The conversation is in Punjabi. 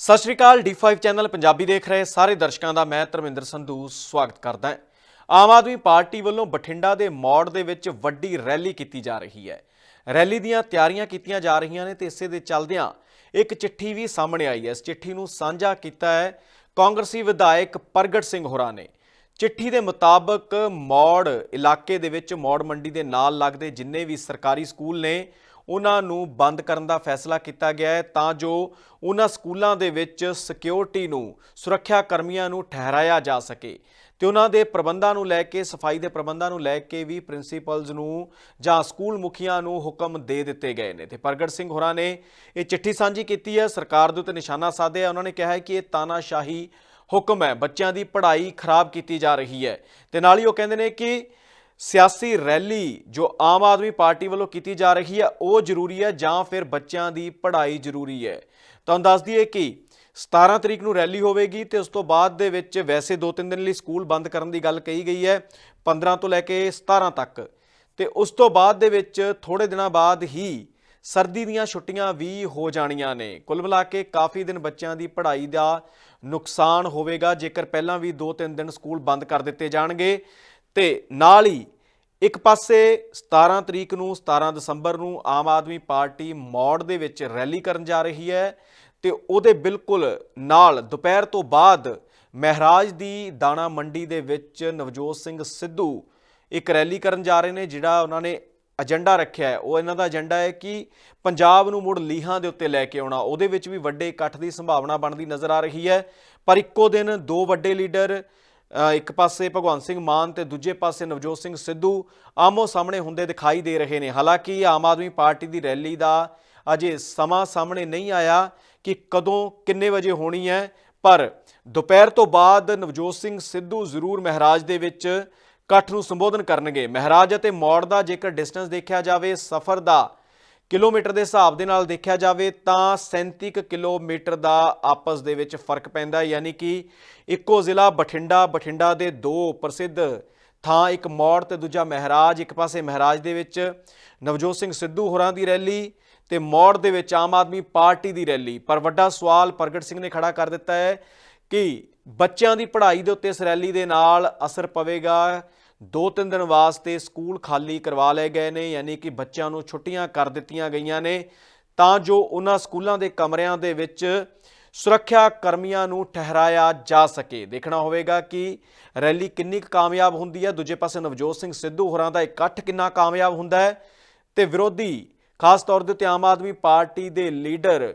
ਸਤਿ ਸ਼੍ਰੀ ਅਕਾਲ D5 ਚੈਨਲ ਪੰਜਾਬੀ ਦੇਖ ਰਹੇ ਸਾਰੇ ਦਰਸ਼ਕਾਂ ਦਾ ਮੈਂ ਧਰਮਿੰਦਰ ਸੰਧੂ ਸਵਾਗਤ ਕਰਦਾ ਹਾਂ। ਆਮ ਆਦਮੀ ਪਾਰਟੀ ਵੱਲੋਂ ਬਠਿੰਡਾ ਦੇ ਮੌੜ ਦੇ ਵਿੱਚ ਵੱਡੀ ਰੈਲੀ ਕੀਤੀ ਜਾ ਰਹੀ ਹੈ। ਰੈਲੀ ਦੀਆਂ ਤਿਆਰੀਆਂ ਕੀਤੀਆਂ ਜਾ ਰਹੀਆਂ ਨੇ ਤੇ ਇਸੇ ਦੇ ਚੱਲਦਿਆਂ ਇੱਕ ਚਿੱਠੀ ਵੀ ਸਾਹਮਣੇ ਆਈ ਹੈ। ਇਸ ਚਿੱਠੀ ਨੂੰ ਸਾਂਝਾ ਕੀਤਾ ਹੈ ਕਾਂਗਰਸੀ ਵਿਧਾਇਕ ਪ੍ਰਗਟ ਸਿੰਘ ਹੋਰਾਂ ਨੇ। ਚਿੱਠੀ ਦੇ ਮੁਤਾਬਕ ਮੌੜ ਇਲਾਕੇ ਦੇ ਵਿੱਚ ਮੌੜ ਮੰਡੀ ਦੇ ਨਾਲ ਲੱਗਦੇ ਜਿੰਨੇ ਵੀ ਸਰਕਾਰੀ ਸਕੂਲ ਨੇ ਉਹਨਾਂ ਨੂੰ ਬੰਦ ਕਰਨ ਦਾ ਫੈਸਲਾ ਕੀਤਾ ਗਿਆ ਹੈ ਤਾਂ ਜੋ ਉਹਨਾਂ ਸਕੂਲਾਂ ਦੇ ਵਿੱਚ ਸਿਕਿਉਰਿਟੀ ਨੂੰ, ਸੁਰੱਖਿਆ ਕਰਮੀਆਂ ਨੂੰ ਠਹਿਰਾਇਆ ਜਾ ਸਕੇ। ਤੇ ਉਹਨਾਂ ਦੇ ਪ੍ਰਬੰਧਾਂ ਨੂੰ ਲੈ ਕੇ, ਸਫ਼ਾਈ ਦੇ ਪ੍ਰਬੰਧਾਂ ਨੂੰ ਲੈ ਕੇ ਵੀ ਪ੍ਰਿੰਸੀਪਲਸ ਨੂੰ ਜਾਂ ਸਕੂਲ ਮੁਖੀਆਂ ਨੂੰ ਹੁਕਮ ਦੇ ਦਿੱਤੇ ਗਏ ਨੇ। ਤੇ ਪ੍ਰਗਟ ਸਿੰਘ ਹੋਰਾਂ ਨੇ ਇਹ ਚਿੱਠੀ ਸਾਂਝੀ ਕੀਤੀ ਹੈ। ਸਰਕਾਰ ਦੇ ਉੱਤੇ ਨਿਸ਼ਾਨਾ ਸਾਧਿਆ ਉਹਨਾਂ ਨੇ ਕਿਹਾ ਹੈ ਕਿ ਇਹ ਤਾਨਾਸ਼ਾਹੀ ਹੁਕਮ ਹੈ। ਬੱਚਿਆਂ ਦੀ ਪੜ੍ਹਾਈ ਖਰਾਬ ਕੀਤੀ ਜਾ ਰਹੀ ਹੈ। ਤੇ ਨਾਲ ਹੀ ਉਹ ਕਹਿੰਦੇ ਨੇ ਕਿ ਸਿਆਸੀ ਰੈਲੀ ਜੋ ਆਮ ਆਦਮੀ ਪਾਰਟੀ ਵੱਲੋਂ ਕੀਤੀ ਜਾ ਰਹੀ ਹੈ, ਉਹ ਜ਼ਰੂਰੀ ਹੈ ਜਾਂ ਫਿਰ ਬੱਚਿਆਂ ਦੀ ਪੜ੍ਹਾਈ ਜ਼ਰੂਰੀ ਹੈ? ਤੁਹਾਨੂੰ ਦੱਸ ਦਈਏ ਕਿ 17 ਤਰੀਕ ਨੂੰ ਰੈਲੀ ਹੋਵੇਗੀ ਤੇ ਉਸ ਤੋਂ ਬਾਅਦ ਦੇ ਵਿੱਚ ਵੈਸੇ 2-3 ਦਿਨ ਲਈ ਸਕੂਲ ਬੰਦ ਕਰਨ ਦੀ ਗੱਲ ਕਹੀ ਗਈ ਹੈ 15 ਤੋਂ ਲੈ ਕੇ 17 ਤੱਕ। ਤੇ ਉਸ ਤੋਂ ਬਾਅਦ ਦੇ ਵਿੱਚ ਥੋੜੇ ਦਿਨਾਂ ਬਾਅਦ ਹੀ ਸਰਦੀ ਦੀਆਂ ਛੁੱਟੀਆਂ ਵੀ ਹੋ ਜਾਣੀਆਂ ਨੇ। ਕੁੱਲ ਮਿਲਾ ਕੇ ਕਾਫੀ ਦਿਨ ਬੱਚਿਆਂ ਦੀ ਪੜ੍ਹਾਈ ਦਾ ਨੁਕਸਾਨ ਹੋਵੇਗਾ, ਜੇਕਰ ਪਹਿਲਾਂ ਵੀ 2-3 ਦਿਨ ਸਕੂਲ ਬੰਦ ਕਰ ਦਿੱਤੇ ਜਾਣਗੇ। ਤੇ ਨਾਲ ਹੀ ਇੱਕ ਪਾਸੇ 17 ਤਰੀਕ ਨੂੰ 17 ਦਸੰਬਰ ਨੂੰ ਆਮ ਆਦਮੀ ਪਾਰਟੀ ਮੌੜ ਦੇ ਵਿੱਚ ਰੈਲੀ ਕਰਨ ਜਾ ਰਹੀ ਹੈ ਤੇ ਉਹਦੇ ਬਿਲਕੁਲ ਨਾਲ ਦੁਪਹਿਰ ਤੋਂ ਬਾਅਦ ਮਹਿਰਾਜ ਦੀ ਦਾਣਾ ਮੰਡੀ ਦੇ ਵਿੱਚ ਨਵਜੋਤ ਸਿੰਘ ਸਿੱਧੂ ਇੱਕ ਰੈਲੀ ਕਰਨ ਜਾ ਰਹੇ ਨੇ, ਜਿਹੜਾ ਉਹਨਾਂ ਨੇ ਏਜੰਡਾ ਰੱਖਿਆ ਹੈ। ਉਹ ਇਹਨਾਂ ਦਾ ਏਜੰਡਾ ਹੈ ਕਿ ਪੰਜਾਬ ਨੂੰ ਮੁੜ ਲੀਹਾਂ ਦੇ ਉੱਤੇ ਲੈ ਕੇ ਆਉਣਾ। ਉਹਦੇ ਵਿੱਚ ਵੀ ਵੱਡੇ ਇਕੱਠ ਦੀ ਸੰਭਾਵਨਾ ਬਣਦੀ ਨਜ਼ਰ ਆ ਰਹੀ ਹੈ। ਪਰ ਇੱਕੋ ਦਿਨ ਦੋ ਵੱਡੇ ਲੀਡਰ ਇੱਕ ਪਾਸੇ ਭਗਵੰਤ ਸਿੰਘ ਮਾਨ ਤੇ ਦੂਜੇ ਪਾਸੇ ਨਵਜੋਤ ਸਿੰਘ ਸਿੱਧੂ ਆਮੋ ਸਾਹਮਣੇ ਹੁੰਦੇ ਦਿਖਾਈ ਦੇ ਰਹੇ ਨੇ। ਹਾਲਾਂਕਿ ਆਮ ਆਦਮੀ ਪਾਰਟੀ ਦੀ ਰੈਲੀ ਦਾ ਅਜੇ ਸਮਾਂ ਸਾਹਮਣੇ ਨਹੀਂ ਆਇਆ ਕਿ ਕਦੋਂ, ਕਿੰਨੇ ਵਜੇ ਹੋਣੀ ਹੈ, ਪਰ ਦੁਪਹਿਰ ਤੋਂ ਬਾਅਦ ਨਵਜੋਤ ਸਿੰਘ ਸਿੱਧੂ ਜ਼ਰੂਰ ਮਹਾਰਾਜ ਦੇ ਵਿੱਚ ਇਕੱਠ ਨੂੰ ਸੰਬੋਧਨ ਕਰਨਗੇ। ਮਹਾਰਾਜ ਅਤੇ ਮੌੜ ਦਾ ਜੇਕਰ ਡਿਸਟੈਂਸ ਦੇਖਿਆ ਜਾਵੇ, ਸਫ਼ਰ ਦਾ ਕਿਲੋਮੀਟਰ ਦੇ ਹਿਸਾਬ ਦੇ ਨਾਲ ਦੇਖਿਆ ਜਾਵੇ ਤਾਂ 37 ਕੁ ਕਿਲੋਮੀਟਰ ਦਾ ਆਪਸ ਦੇ ਵਿੱਚ ਫ਼ਰਕ ਪੈਂਦਾ ਯਾਨੀ ਕਿ ਇੱਕੋ ਜ਼ਿਲ੍ਹਾ ਬਠਿੰਡਾ ਬਠਿੰਡਾ ਦੇ ਦੋ ਪ੍ਰਸਿੱਧ ਥਾਂ, ਇੱਕ ਮੌੜ ਤੇ ਦੂਜਾ ਮਹਿਰਾਜ, ਇੱਕ ਪਾਸੇ ਮਹਿਰਾਜ ਦੇ ਵਿੱਚ ਨਵਜੋਤ ਸਿੰਘ ਸਿੱਧੂ ਹੋਰਾਂ ਦੀ ਰੈਲੀ ਤੇ ਮੌੜ ਦੇ ਵਿੱਚ ਆਮ ਆਦਮੀ ਪਾਰਟੀ ਦੀ ਰੈਲੀ। ਪਰ ਵੱਡਾ ਸਵਾਲ ਪ੍ਰਗਟ ਸਿੰਘ ਨੇ ਖੜਾ ਕਰ ਦਿੱਤਾ ਹੈ ਕਿ ਬੱਚਿਆਂ ਦੀ ਪੜ੍ਹਾਈ ਦੇ ਉੱਤੇ ਇਸ ਰੈਲੀ ਦੇ ਨਾਲ ਅਸਰ ਪਵੇਗਾ ਦੋ ਤਿੰਨ ਦਿਨ ਵਾਸਤੇ ਸਕੂਲ ਖਾਲੀ ਕਰਵਾ ਲਏ ਗਏ ਨੇ, ਯਾਨੀ ਕਿ ਬੱਚਿਆਂ ਨੂੰ ਛੁੱਟੀਆਂ ਕਰ ਦਿੱਤੀਆਂ ਗਈਆਂ ਨੇ। ਤਾਂ ਜੋ ਉਹਨਾਂ ਸਕੂਲਾਂ ਦੇ ਕਮਰਿਆਂ ਦੇ ਵਿੱਚ ਸੁਰੱਖਿਆ ਕਰਮੀਆਂ ਨੂੰ ਠਹਿਰਾਇਆ ਜਾ ਸਕੇ। ਦੇਖਣਾ ਹੋਵੇਗਾ ਕਿ ਰੈਲੀ ਕਿੰਨੀ ਕੁ ਕਾਮਯਾਬ ਹੁੰਦੀ ਹੈ। ਦੂਜੇ ਪਾਸੇ ਨਵਜੋਤ ਸਿੰਘ ਸਿੱਧੂ ਹੋਰਾਂ ਦਾ ਇਕੱਠ ਕਿੰਨਾ ਕਾਮਯਾਬ ਹੁੰਦਾ ਹੈ। ਤੇ ਵਿਰੋਧੀ, ਖਾਸ ਤੌਰ ਦੇ ਉੱਤੇ ਆਮ ਆਦਮੀ ਪਾਰਟੀ ਦੇ ਲੀਡਰ